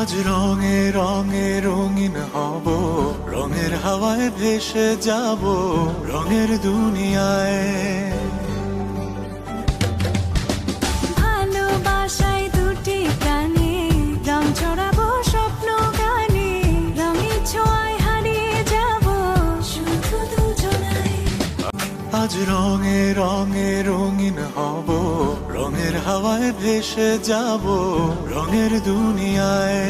আজ রঙে রঙে রঙিন হব। রঙের হাওয়ায় ভেসে যাব রঙের দুনিয়ায়। ভালোবাসায় দুটি রং ছড়াবো স্বপ্ন গানে রঙের ছোঁয়ায় হারিয়ে যাব শুধু দুজনায় আজ রঙে রঙে রঙিন হব রঙের হাওয়ায় ভেসে যাব রঙের দুনিয়ায়।